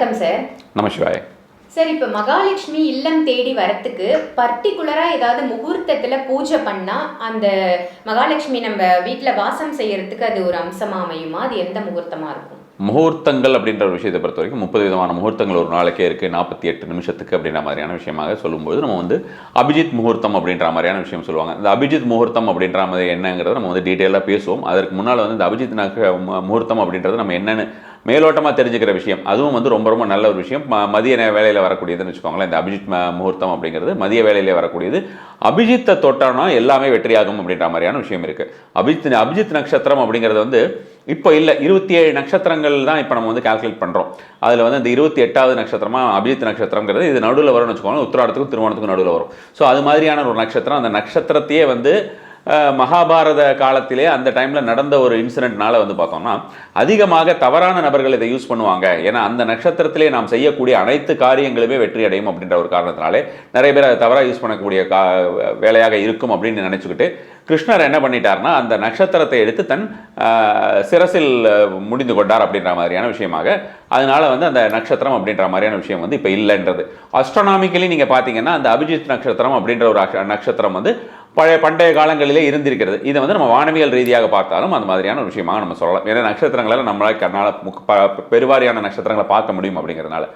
வணக்கம் சார் நமசிவாய. சார் இப்போ மகாலட்சுமி இல்லம் தேடி வரத்துக்கு பர்டிகுலராக ஏதாவது முகூர்த்தத்தில் பூஜை பண்ணால் அந்த மகாலட்சுமி நம்ம வீட்டில் வாசம் செய்யறதுக்கு அது ஒரு அம்சமாக அமையுமா? அது எந்த முகூர்த்தமாக இருக்கும்? முகூர்த்தங்கள் அப்படின்ற ஒரு விஷயத்தை பொறுத்த வரைக்கும் முப்பது விதமான முகூர்த்தங்கள் ஒரு நாளைக்கே இருக்குது நாற்பத்தி எட்டு நிமிஷத்துக்கு அப்படின்ற மாதிரியான விஷயமாக சொல்லும்போது நம்ம வந்து அபிஜித் முகூர்த்தம் அப்படின்ற மாதிரியான விஷயம் சொல்லுவாங்க. இந்த அபிஜித் முகூர்த்தம் அப்படின்ற மாதிரி என்னங்கிறத நம்ம வந்து டீட்டெயிலாக பேசுவோம். அதற்கு முன்னால் வந்து இந்த அபிஜித் நக மு- முகூர்த்தம் அப்படின்றது நம்ம என்னென்னு மேலோட்டமாக தெரிஞ்சுக்கிற விஷயம். அதுவும் வந்து ரொம்ப ரொம்ப நல்ல ஒரு விஷயம். மதிய வேலையில் வரக்கூடியதுன்னு வச்சுக்கோங்களேன் இந்த அபிஜித் முகூர்த்தம் அப்படிங்கிறது மதிய வேலையிலே வரக்கூடியது. அபிஜித்தை தொட்டானா எல்லாமே வெற்றியாகும் அப்படின்ற மாதிரியான விஷயம் இருக்குது அபிஜித் அபிஜித் நட்சத்திரம் அப்படிங்கிறது வந்து இப்போ இல்லை இருபத்தி ஏழு நட்சத்திரங்கள் தான் இப்போ நம்ம வந்து கால்குலேட் பண்ணுறோம் அதில் வந்து இந்த இருபத்தி எட்டாவது நட்சத்திரமாக அபிஜித் நட்சத்திரங்கிறது இது நடுவில் வரும்னு வச்சுக்கோங்க உத்திராடத்துக்கும் திருவோணத்துக்கும் நடுவில் வரும். ஸோ அது மாதிரியான ஒரு நட்சத்திரம். அந்த நட்சத்திரத்தையே வந்து மகாபாரத காலத்திலே அந்த டைமில் நடந்த ஒரு இன்சிடென்ட்னால வந்து பார்த்தோம்னா அதிகமாக தவறான நபர்கள் இதை யூஸ் பண்ணுவாங்க. ஏன்னா அந்த நட்சத்திரத்திலே நாம் செய்யக்கூடிய அனைத்து காரியங்களுமே வெற்றி அடையும் அப்படின்ற ஒரு காரணத்தினாலே நிறைய பேர் அதை தவறாக யூஸ் பண்ணக்கூடிய கா வேலையாக இருக்கும் அப்படின்னு நினச்சிக்கிட்டு கிருஷ்ணர் என்ன பண்ணிட்டார்னா அந்த நட்சத்திரத்தை எடுத்து தன் சிரசில் முடிந்து கொண்டார் அப்படின்ற மாதிரியான விஷயமாக. அதனால் வந்து அந்த நட்சத்திரம் அப்படின்ற மாதிரியான விஷயம் வந்து இப்போ இல்லைன்றது. அஸ்ட்ரானாமிக்கலி நீங்கள் பார்த்தீங்கன்னா அந்த அபிஜித் நட்சத்திரம் அப்படின்ற ஒரு நட்சத்திரம் வந்து பழைய பண்டைய காலங்களிலே இருந்திருக்கிறது. இதை வந்து நம்ம வானவியல் ரீதியாக பார்த்தாலும் அந்த மாதிரியான ஒரு விஷயமாக நம்ம சொல்லலாம். ஏன்னா நட்சத்திரங்களை நம்மளால் கண்ணால் ப- பெருவாரியான நட்சத்திரங்களை பார்க்க முடியும் அப்படிங்கிறதுனால.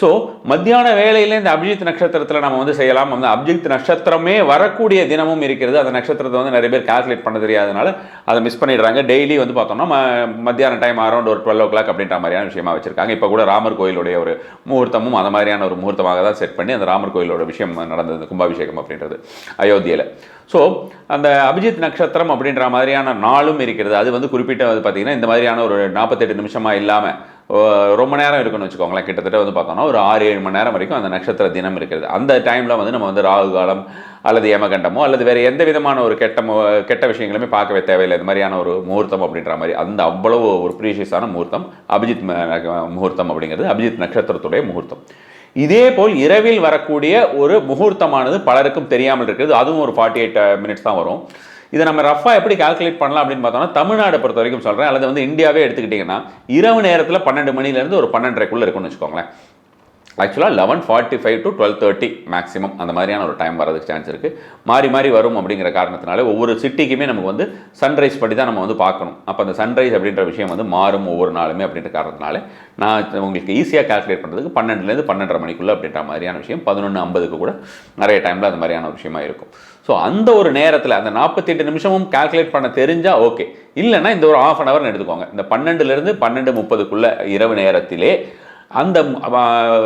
ஸோ மத்தியான வேலையில் இந்த அபிஜித் நட்சத்திரத்தில் நம்ம வந்து செய்யலாம். அந்த அபிஜித் நட்சத்திரமே வரக்கூடிய தினமும் இருக்கிறது. அந்த நட்சத்திரத்தை வந்து நிறைய பேர் கால்குலேட் பண்ண தெரியாதனால அதை மிஸ் பண்ணிடுறாங்க. டெய்லி வந்து பார்த்தோம்னா மத்தியான டைம் அரௌண்ட் ஒரு டுவெல் ஓ கிளாக் அப்படின்ற மாதிரியான விஷயமா வச்சிருக்காங்க. இப்போ கூட ராமர் கோயிலுடைய ஒரு முகூர்த்தமும் அந்த மாதிரியான ஒரு முகூர்த்தமாக தான் செட் பண்ணி அந்த ராமர் கோயிலோட விஷயம் நடந்தது. கும்பாபிஷேகம் அப்படின்றது. அயோத்தியில். ஸோ அந்த அபிஜித் நட்சத்திரம் அப்படின்ற மாதிரியான நாளும் இருக்கிறது. அது வந்து குறிப்பிட்ட வந்து பார்த்தீங்கன்னா இந்த மாதிரியான ஒரு நாற்பத்தெட்டு நிமிஷமாக இல்லாமல் ரொம்ப நேரம் இருக்குன்னு வச்சுக்கோங்களேன். கிட்டத்தட்ட வந்து பார்த்தோம்னா ஒரு ஆறு ஏழு மணி நேரம் வரைக்கும் அந்த நட்சத்திர தினம் இருக்கிறது. அந்த டைமில் வந்து நம்ம வந்து ராகு காலம் அல்லது யமகண்டமோ அல்லது வேறு எந்த விதமான ஒரு கெட்ட மு- கெட்ட விஷயங்களுமே பார்க்கவே தேவையில்லை. இந்த மாதிரியான ஒரு முகூர்த்தம் அப்படின்ற மாதிரி. அந்த அவ்வளவு ஒரு ப்ரீஷியஸான முகூர்த்தம் அபிஜித் முகூர்த்தம் அப்படிங்கிறது அபிஜித் நட்சத்திரத்துடைய முகூர்த்தம். இதே போல் இரவில் வரக்கூடிய ஒரு முகூர்த்தமானது பலருக்கும் தெரியாமல் இருக்கிறது அதுவும் ஒரு ஃபார்ட்டி எயிட் மினிட்ஸ் தான் வரும். இதை நம்ம ரஃபாக எப்படி கால்குலேட் பண்ணலாம் அப்படின்னு பார்த்தோம்னா தமிழ்நாடு பொறுத்த வரைக்கும் சொல்கிறேன் அல்லது வந்து இந்தியாவே எடுத்துக்கிட்டிங்கன்னா இரவு நேரத்தில் பன்னெண்டு மணிலேருந்து ஒரு பன்னெண்டரைக்குள்ளே இருக்கும்னு வச்சுக்கோங்களேன். ஆக்சுவலாக eleven forty five to twelve thirty maximum அந்த மாதிரியான ஒரு டைம் வரதுக்கு சான்ஸ் இருக்குது மாறி மாறி வரும் அப்படிங்கிற காரணத்தினால ஒவ்வொரு சிட்டிக்குமே நமக்கு வந்து சன்ரைஸ் படி தான் நம்ம வந்து பார்க்கணும். அப்போ அந்த சன்ரைஸ் அப்படின்ற விஷயம் வந்து மாறும் ஒவ்வொரு நாளுமே அப்படின்ற காரணத்தினால நான் உங்களுக்கு ஈஸியாக கால்குலேட் பண்ணுறதுக்கு பன்னெண்டுலேருந்து பன்னெண்டரை மணிக்குள்ளே அப்படின்ற மாதிரியான விஷயம் பதினொன்று ஐம்பதுக்கு கூட நிறைய டைமில் அந்த மாதிரியான ஒரு விஷயமா இருக்கும். ஸோ அந்த ஒரு நேரத்தில் அந்த நாற்பத்தெட்டு நிமிஷமும் கால்குலேட் பண்ண தெரிஞ்சால் ஓகே இல்லைன்னா இந்த ஒரு ஆஃப் அன் ஹவர்னு எடுத்துக்கோங்க. இந்த பன்னெண்டுலேருந்து பன்னெண்டு முப்பதுக்குள்ளே இரவு நேரத்திலே அந்த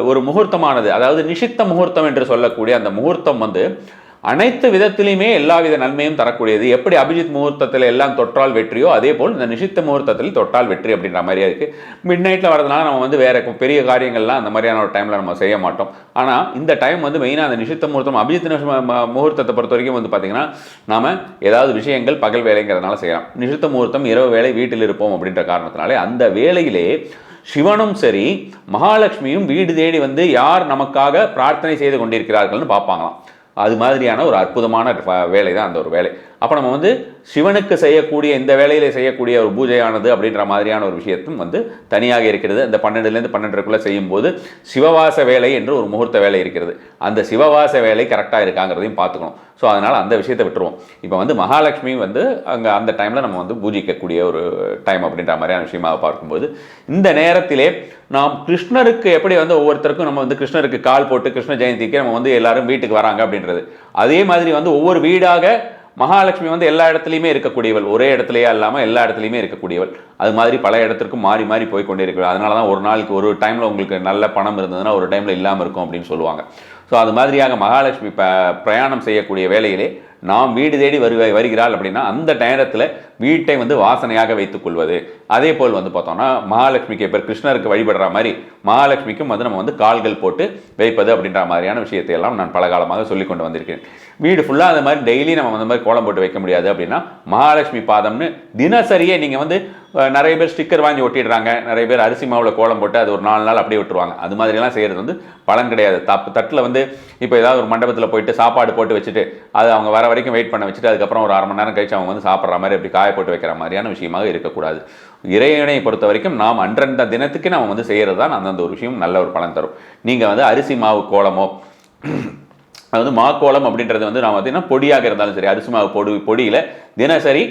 ஒரு முகூர்த்தமானது அதாவது நிஷித்த முகூர்த்தம் என்று சொல்லக்கூடிய அந்த முகூர்த்தம் வந்து அனைத்து விதத்திலையுமே எல்லா வித நன்மையும் தரக்கூடியது. எப்படி அபிஜித் முகூர்த்தத்தில் எல்லாம் தொற்றால் வெற்றியோ அதே போல் இந்த நிஷித்த முகூர்த்தத்தில் தொட்டால் வெற்றி அப்படின்ற மாதிரியே இருக்குது மிட் நைட்டில் வரதுனால நம்ம வந்து வேறு பெரிய காரியங்கள்லாம் அந்த மாதிரியான ஒரு டைமில் நம்ம செய்ய மாட்டோம். ஆனால் இந்த டைம் வந்து மெயினாக அந்த நிஷித்த முகூர்த்தம் அபிஜித் ம- முகூர்த்தத்தை பொறுத்த வரைக்கும் வந்து பார்த்திங்கன்னா நாம் ஏதாவது விஷயங்கள் பகல் வேலைங்கிறதுனால செய்யலாம். நிஷித்த முகூர்த்தம் இரவு வேலை வீட்டில் இருப்போம் அப்படின்ற காரணத்தினாலே அந்த வேலையிலே சிவனும் சரி மகாலட்சுமியும் வீடு தேடி வந்து யார் நமக்காக பிரார்த்தனை செய்து கொண்டிருக்கிறார்கள்னு பார்ப்பாங்களாம். அது மாதிரியான ஒரு அற்புதமான வேலை தான் அந்த ஒரு வேலை. அப்போ நம்ம வந்து சிவனுக்கு செய்யக்கூடிய இந்த வேலையில் செய்யக்கூடிய ஒரு பூஜையானது அப்படின்ற மாதிரியான ஒரு விஷயத்தும் வந்து தனியாக இருக்கிறது. அந்த பன்னெண்டுலேருந்து பன்னெண்டுக்குள்ளே செய்யும்போது சிவவாச வேலை என்று ஒரு முகூர்த்த வேலை இருக்கிறது. அந்த சிவவாச வேலை கரெக்டாக இருக்காங்கிறதையும் பார்த்துக்கணும். ஸோ அதனால் அந்த விஷயத்தை விட்டுருவோம். இப்போ வந்து மகாலட்சுமி வந்து அங்கே அந்த டைமில் நம்ம வந்து பூஜிக்கக்கூடிய ஒரு டைம் அப்படின்ற மாதிரியான விஷயமாக பார்க்கும்போது இந்த நேரத்திலே நாம் கிருஷ்ணருக்கு எப்படி வந்து ஒவ்வொருத்தருக்கும் நம்ம வந்து கிருஷ்ணருக்கு கால் போட்டு கிருஷ்ண ஜெயந்திக்கு நம்ம வந்து எல்லாரும் வீட்டுக்கு வராங்க அப்படின்ற அப்படின்றது அதே மாதிரி வந்து ஒவ்வொரு வீடாக மகாலட்சுமி வந்து எல்லா இடத்துலையுமே இருக்கக்கூடியவள். ஒரே இடத்துலையே இல்லாமல் எல்லா இடத்துலையுமே இருக்கக்கூடியவள். அது மாதிரி பல இடத்திற்கும் மாறி மாறி போய் கொண்டே இருக்கிறது அதனால தான் ஒரு நாளைக்கு ஒரு டைமில் உங்களுக்கு நல்ல பணம் இருந்ததுன்னா ஒரு டைமில் இல்லாமல் இருக்கும் அப்படின்னு சொல்லுவாங்க. ஸோ அது மாதிரியாக மகாலட்சுமி ப பிரயாணம் செய்யக்கூடிய வேலையிலே நாம் வீடு தேடி வருவ வருகிறாள் அப்படின்னா அந்த நேரத்தில் வீட்டை வந்து வாசனையாக வைத்துக் கொள்வது. அதே போல் வந்து பார்த்தோம்னா மகாலட்சுமிக்கு இப்போ கிருஷ்ணருக்கு வழிபடுற மாதிரி மகாலட்சுமிக்கும் வந்து நம்ம வந்து கால்கள் போட்டு வைப்பது அப்படின்ற மாதிரியான விஷயத்தை எல்லாம் நான் பல காலமாக சொல்லி கொண்டு வந்திருக்கேன் வீடு ஃபுல்லாக அந்த மாதிரி டெய்லி நம்ம அந்த மாதிரி கோலம் போட்டு வைக்க முடியாது அப்படின்னா மகாலட்சுமி பாதம்னு தினசரியே நீங்கள் வந்து நிறைய பேர் ஸ்டிக்கர் வாங்கி ஒட்டிடுறாங்க. நிறைய பேர் அரிசி மாவில் கோலம் போட்டு அது ஒரு நாலு நாள் அப்படியே விட்டுருவாங்க. அது மாதிரிலாம் செய்கிறது வந்து பலன் கிடையாது. தப்பு தட்டில் வந்து இப்போ ஏதாவது ஒரு மண்டபத்தில் போயிட்டு சாப்பாடு போட்டு வச்சுட்டு அது அவங்க வர வரைக்கும் வெயிட் பண்ண வச்சுட்டு அதுக்கப்புறம் ஒரு அரை மணி நேரம் கழிச்சு அவங்க வந்து சாப்பிட்ற மாதிரி அப்படி காய போட்டு வைக்கிற மாதிரியான விஷயமாக இருக்கக்கூடாது. இறைவனை பொறுத்த வரைக்கும் நாம் அன்றந்த தினத்துக்கு நம்ம வந்து செய்கிறது தான் அந்தந்த ஒரு விஷயம் நல்ல ஒரு பலன் தரும். நீங்கள் வந்து அரிசி மாவு கோலமோ அதாவது மாக்கோலம் அப்படின்றது வந்து நான் பார்த்தீங்கன்னா பொடியாக இருந்தாலும் சரி அரிசுமா பொடி பொடியில் தினசரி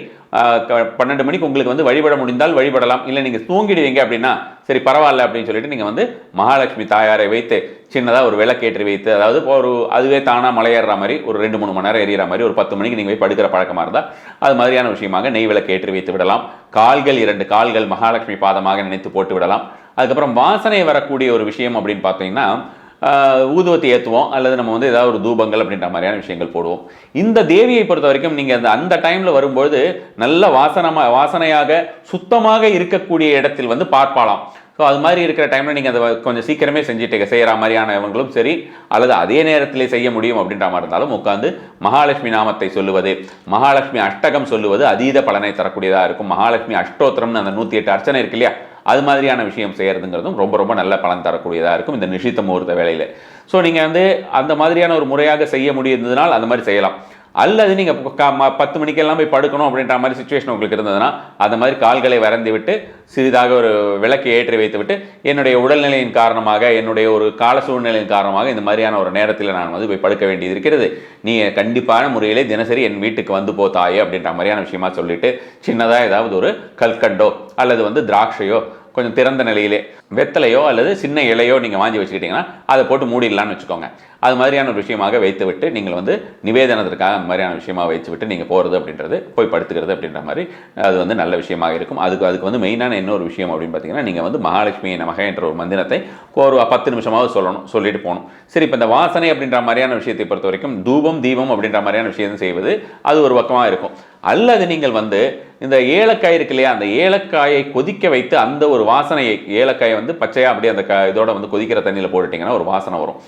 க- பன்னெண்டு மணிக்கு உங்களுக்கு வந்து வழிபட முடிந்தால் வழிபடலாம். இல்லை நீங்கள் தூங்கிடுவீங்க அப்படின்னா சரி பரவாயில்ல அப்படின்னு சொல்லிட்டு நீங்கள் வந்து மகாலட்சுமி தாயாரை வைத்து சின்னதாக ஒரு விளக்கேற்றி வைத்து அதாவது ஒரு அதுவே தானாக மலையேற மாதிரி ஒரு ரெண்டு மூணு மணி நேரம் எறிகிற மாதிரி ஒரு பத்து மணிக்கு நீங்கள் போய் படுக்கிற பழக்கமாக இருந்தால் அது மாதிரியான விஷயமாக நெய் விளக்கேற்றி வைத்து விடலாம். கால்கள் இரண்டு கால்கள் மகாலட்சுமி பாதமாக நினைத்து போட்டு விடலாம். அதுக்கப்புறம் வாசனை வரக்கூடிய ஒரு விஷயம் அப்படின்னு பார்த்தீங்கன்னா ஊதுவத்தை ஏற்றுவோம் அல்லது நம்ம வந்து ஏதாவது ஒரு தூபங்கள் அப்படின்ற மாதிரியான விஷயங்கள் போடுவோம். இந்த தேவியை பொறுத்த வரைக்கும் நீங்கள் அந்த அந்த டைமில் வரும்பொழுது நல்ல வாசனமாக வாசனையாக சுத்தமாக இருக்கக்கூடிய இடத்தில் வந்து பார்ப்பாலாம் ஸோ அது மாதிரி இருக்கிற டைமில் நீங்கள் அதை கொஞ்சம் சீக்கிரமே செஞ்சுட்டு செய்கிற மாதிரியானவங்களும் சரி அல்லது அதே நேரத்திலே செய்ய முடியும் அப்படின்ற மாதிரி இருந்தாலும் உட்காந்து மகாலட்சுமி நாமத்தை சொல்லுவது மகாலட்சுமி அஷ்டகம் சொல்லுவது அதீத பலனை தரக்கூடியதாக இருக்கும். மகாலட்சுமி அஷ்டோத்திரம்னு அந்த நூற்றி எட்டு அர்ச்சனை இருக்கு இல்லையா? அது மாதிரியான விஷயம் செய்கிறதுங்கிறதும் ரொம்ப ரொம்ப நல்ல பலன் தரக்கூடியதாக இருக்கும் இந்த நிஷித்த முகூர்த்த வேலையில் ஸோ நீங்கள் வந்து அந்த மாதிரியான ஒரு முறையாக செய்ய முடிந்ததுனால் அந்த மாதிரி செய்யலாம். அல்லது நீங்கள் பத்து மணிக்கெல்லாம் போய் படுக்கணும் அப்படின்ற மாதிரி சுச்சுவேஷன் உங்களுக்கு இருந்ததுன்னா அந்த மாதிரி கால்களை வரைந்து விட்டு சிறிதாக ஒரு விளக்கு ஏற்றி வைத்து விட்டு என்னுடைய உடல்நிலையின் காரணமாக என்னுடைய ஒரு கால சூழ்நிலையின் காரணமாக இந்த மாதிரியான ஒரு நேரத்தில் நான் வந்து போய் படுக்க வேண்டியது இருக்கிறது. நீ கண்டிப்பான முறையிலே தினசரி என் வீட்டுக்கு வந்து போ தாயே அப்படின்ற மாதிரியான விஷயமா சொல்லிட்டு சின்னதாக ஏதாவது ஒரு கல்கண்டோ அல்லது வந்து திராட்சையோ கொஞ்சம் திறந்த நிலையிலே வெத்தலையோ அல்லது சின்ன இலையோ நீங்கள் வாங்கி வச்சுக்கிட்டிங்கன்னா அதை போட்டு மூடிடலான்னு வச்சுக்கோங்க. அது மாதிரியான ஒரு விஷயமாக வைத்துவிட்டு நீங்கள் வந்து நிவேதனத்திற்காக அந்த மாதிரியான விஷயமாக வைத்து விட்டு நீங்கள் போகிறது அப்படின்றது போய் படுத்துக்கிறது அப்படின்ற மாதிரி அது வந்து நல்ல விஷயமாக இருக்கும். அதுக்கு அதுக்கு வந்து மெயினான இன்னொரு விஷயம் அப்படின்னு பார்த்தீங்கன்னா நீங்கள் வந்து மகாலட்சுமி நமக என்ற ஒரு மந்திரத்தை ஒரு பத்து நிமிஷமாவது சொல்லணும் சொல்லிட்டு போகணும். சரி இப்போ இந்த வாசனை அப்படின்ற மாதிரியான விஷயத்தை பொறுத்த வரைக்கும் தூபம் தீபம் அப்படின்ற மாதிரியான விஷயம் செய்வது அது ஒரு பக்கமாக இருக்கும். அல்லது நீங்கள் வந்து இந்த ஏலக்காய் இருக்கு இல்லையா அந்த ஏலக்காயை கொதிக்க வைத்து அந்த ஒரு வாசனையை ஏலக்காயை வந்து பச்சையாக அப்படியே அந்த க இதோட வந்து கொதிக்கிற தண்ணியில் போட்டுட்டிங்கன்னா ஒரு வாசனை வரும்.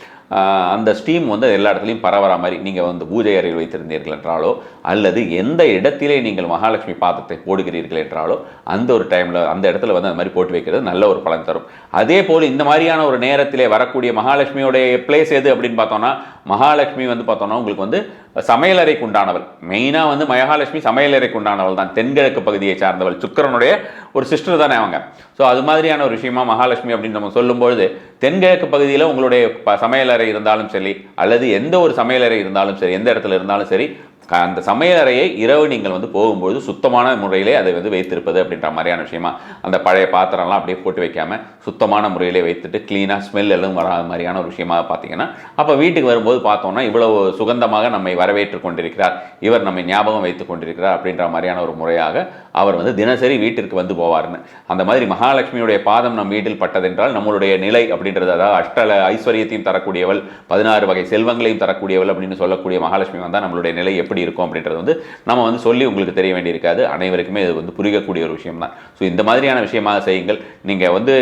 அந்த ஸ்டீம் வந்து எல்லா இடத்துலையும் பரவற மாதிரி நீங்கள் வந்து பூஜை அறையில் வைத்திருந்தீர்கள் என்றாலோ அல்லது எந்த இடத்திலே நீங்கள் மகாலட்சுமி பாத்திரத்தை போடுகிறீர்கள் என்றாலோ அந்த ஒரு டைமில் அந்த இடத்துல வந்து அந்த மாதிரி போட்டு வைக்கிறது நல்ல ஒரு பலன் தரும். அதே போல் இந்த மாதிரியான ஒரு நேரத்திலே வரக்கூடிய மகாலட்சுமியோடைய பிளேஸ் எது அப்படின்னு பார்த்தோம்னா மகாலட்சுமி வந்து பார்த்தோம்னா உங்களுக்கு வந்து சமையலறைக்கு உண்டானவள். மெயினாக வந்து மகாலட்சுமி சமையலறைக்கு உண்டானவள் தான். தென்கிழக்கு பகுதியை சார்ந்தவள். சுக்கிரனுடைய ஒரு சிஸ்டர் தானே அவங்க. ஸோ அது மாதிரியான ஒரு விஷயமா மகாலட்சுமி அப்படின்னு நம்ம சொல்லும்பொழுது தென்கிழக்கு பகுதியில் உங்களுடைய சமையலறை இருந்தாலும் சரி அல்லது எந்த ஒரு சமையலறை இருந்தாலும் சரி எந்த இடத்துல இருந்தாலும் சரி அந்த சமையலறையை இரவு நீங்கள் வந்து போகும்போது சுத்தமான முறையிலே அதை வந்து வைத்திருப்பது அப்படின்ற மாதிரியான விஷயமா அந்த பழைய பாத்திரம்லாம் அப்படியே போட்டு வைக்காமல் சுத்தமான முறையிலே வைத்துட்டு க்ளீனாக ஸ்மெல் எல்லாம் வராத மாதிரியான ஒரு விஷயமா பார்த்தீங்கன்னா அப்போ வீட்டுக்கு வரும்போது பார்த்தோம்னா இவ்வளவு சுகந்தமாக நம்மை வரவேற்று கொண்டிருக்கிறார் இவர் நம்மை ஞாபகம் வைத்துக் கொண்டிருக்கிறார் அப்படின்ற மாதிரியான ஒரு முறையாக அவர் வந்து தினசரி வீட்டிற்கு வந்து போவார்னு அந்த மாதிரி மகாலட்சுமியுடைய பாதம் நம் வீட்டில் பட்டதென்றால் நம்மளுடைய நிலை அப்படின்றது அதாவது அஷ்டல ஐஸ்வர்யத்தையும் தரக்கூடியவள் பதினாறு வகை செல்வங்களையும் தரக்கூடியவள் அப்படின்னு சொல்லக்கூடிய மகாலட்சுமி வந்தால் நம்மளுடைய நிலை எப்படி இருக்கும் அப்படின்றது வந்து நம்ம வந்து சொல்லி உங்களுக்கு தெரிய வேண்டியிருக்காது. அனைவருக்குமே இது வந்து புரியக்கூடிய ஒரு விஷயம் தான் ஸோ இந்த மாதிரியான விஷயமாக செய்யுங்கள். நீங்கள் வந்து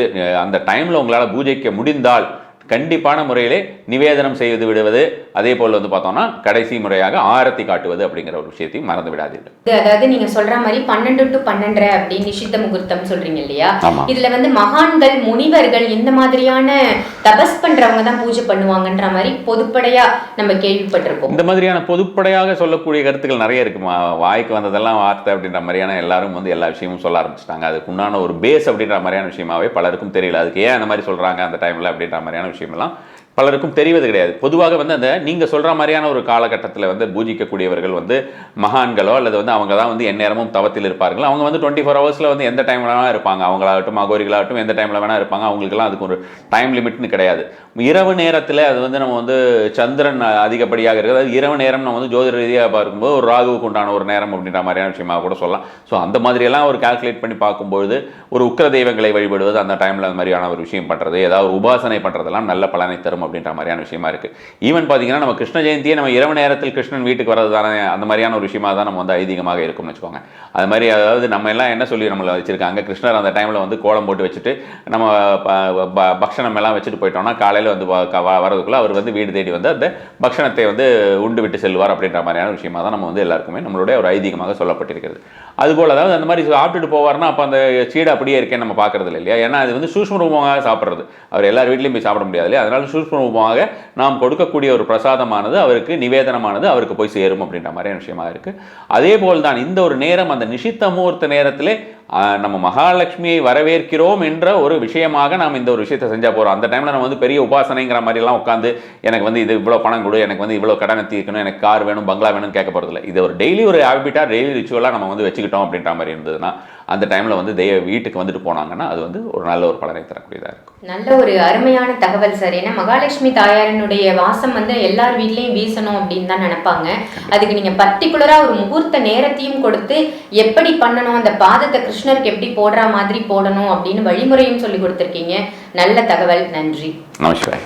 அந்த டைமில் உங்களால் பூஜைக்க முடிந்தால் கண்டிப்பான முறையிலே நிவேதனம் செய்து விடுவது. அதே போல் வந்து பார்த்தோம்னா கடைசி முறையாக ஆரத்தி காட்டுவது அப்படிங்கிற ஒரு விஷயத்தையும் மறந்து விடாதீர்கள். அதாவது நீங்க சொல்ற மாதிரி பன்னெண்டு டு பன்னெண்டரை அப்படின்னு நிஷித்த முகூர்த்தம் சொல்றீங்க இல்லையா. இதுல வந்து மகான்கள் முனிவர்கள் இந்த மாதிரியான தபஸ் பண்றவங்க தான் பூஜை பண்ணுவாங்கன்ற மாதிரி பொதுப்படையா நம்ம கேள்விப்பட்டிருப்போம் இந்த மாதிரியான பொதுப்படையாக சொல்லக்கூடிய கருத்துக்கள் நிறைய இருக்கு. வாய்க்கு வந்ததெல்லாம் வார்த்தை அப்படின்ற மாதிரியான எல்லாரும் வந்து எல்லா விஷயமும் சொல்ல ஆரம்பிச்சிட்டாங்க. அதுக்கு உண்டான ஒரு பேஸ் அப்படின்ற மாதிரியான விஷயமாவே பலருக்கும் தெரியல. அதுக்கு ஏன் அந்த மாதிரி சொல்றாங்க அந்த டைம்ல அப்படின்ற மாதிரியான ရှိမလား பலருக்கும் தெரிவது கிடையாது. பொதுவாக வந்து அந்த நீங்கள் சொல்கிற மாதிரியான ஒரு காலகட்டத்தில் வந்து பூஜிக்கக்கூடியவர்கள் வந்து மகான்களோ அல்லது வந்து அவங்க தான் வந்து எந்நேரமும் தவத்தில் இருப்பார்கள். அவங்க வந்து டுவெண்ட்டி ஃபோர் ஹவர்ஸில் வந்து எந்த டைமில் வேணால் இருப்பாங்க. அவங்களாகட்டும் அகோரிகளாகட்டும் எந்த டைமில் வேணால் இருப்பாங்க. அவங்களுக்குலாம் அதுக்கு ஒரு டைம் லிமிட்னு கிடையாது. இரவு நேரத்தில் அது வந்து நம்ம வந்து சந்திரன் அதிகப்படியாக இருக்குது. அதாவது இரவு நேரம் நம்ம வந்து ஜோதிட ரீதியாக பார்க்கும்போது ஒரு ராகுவுக்கு உண்டான ஒரு நேரம் அப்படின்ற மாதிரியான விஷயமாக கூட சொல்லலாம். ஸோ அந்த மாதிரியெல்லாம் ஒரு கால்குலேட் பண்ணி பார்க்கும்பொழுது ஒரு உக்கிர தெய்வங்களை வழிபடுவது அந்த டைமில் அந்த மாதிரியான ஒரு விஷயம் பண்ணுறது ஏதாவது ஒரு உபாசனை பண்ணுறதெல்லாம் நல்ல பலனை தரும் அப்படின்ற மாதிரியான விஷயமா இருக்குது ஈவன் பார்த்தீங்கன்னா நம்ம கிருஷ்ண ஜெயந்தியே நம்ம இரவு நேரத்தில் கிருஷ்ணன் வீட்டுக்கு வரது தானே அந்த மாதிரியான ஒரு விஷயமா தான் நம்ம வந்து ஐதீகமாக இருக்கும்னு வச்சுக்கோங்க. அது மாதிரி அதாவது நம்ம எல்லாம் என்ன சொல்லி நம்மளை வச்சுருக்காங்க? கிருஷ்ணர் அந்த டைமில் வந்து கோலம் போட்டு வச்சுட்டு நம்ம பக்ஷணம் எல்லாம் வச்சுட்டு போயிட்டோம்னா காலையில் வந்து வ- வரதுக்குள்ள அவர் வந்து வீடு தேடி வந்து அந்த பக்ஷணத்தை வந்து உண்டு விட்டு செல்வார் அப்படின்ற மாதிரியான விஷயமா தான் நம்ம வந்து எல்லாருக்குமே நம்மளுடைய ஒரு ஐதீகமாக சொல்லப்பட்டிருக்கிறது. அதுபோல் அதாவது அந்த மாதிரி சாப்பிட்டுட்டு போவார்னா அப்போ அந்த சீடு அப்படியே இருக்கேன்னு நம்ம பார்க்குறது இல்லையா? ஏன்னா அது வந்து சூஷ்ம ரூபமாக சாப்பிட்றது. அவர் எல்லார் வீட்லேயும் போய் சாப்பிட முடியாது இல்லையா? அதனால சூஷ்ம ரூபமாக நாம் கொடுக்கக்கூடிய ஒரு பிரசாதமானது அவருக்கு நிவேதனமானது அவருக்கு போய் சேரும் அப்படின்ற மாதிரியான விஷயமா இருக்குது அதே போல் தான் இந்த ஒரு நேரம் அந்த நிஷித்த முகூர்த்த நேரத்திலே நம்ம மகாலட்சுமியை வரவேற்கிறோம் என்ற ஒரு விஷயமாக நாம் இந்த ஒரு விஷயத்தை செஞ்சால் போகிறோம் அந்த டைமில் நம்ம வந்து பெரிய உபாசனைங்கிற மாதிரிலாம் உட்காந்து எனக்கு வந்து இது இவ்வளோ பணம் கொடு எனக்கு வந்து இவ்வளோ கடனை தீர்க்கணும் எனக்கு கார் வேணும் பங்களா வேணும்னு கேட்க போகிறதில்ல இது ஒரு டெய்லி ஒரு ஹேபிட்டாக டெய்லி ரிச்சுவலாக நம்ம வந்து வச்சுக்கிட்டோம் அப்படின்ற மாதிரி இருந்ததுன்னா அந்த டைம்ல வந்து தெய்வ வீட்டுக்கு வந்துட்டு போனாங்கன்னா அது வந்து ஒரு நல்ல ஒரு பலனை தரக்கூடியதா இருக்கும். நல்ல ஒரு அருமையான தகவல் சார். ஏன்னா மகாலட்சுமி தாயாரினுடைய வாசம் வந்து எல்லார் வீட்லயும் வீசணும் அப்படின்னு தான் நினைப்பாங்க. அதுக்கு நீங்க பர்டிகுலரா ஒரு முகூர்த்த நேரத்தையும் கொடுத்து எப்படி பண்ணணும் அந்த பாதத்தை கிருஷ்ணருக்கு எப்படி போடுற மாதிரி போடணும் அப்படின்னு வழிமுறையும் சொல்லி கொடுத்துருக்கீங்க. நல்ல தகவல். நன்றி. நமஸ்காரம்.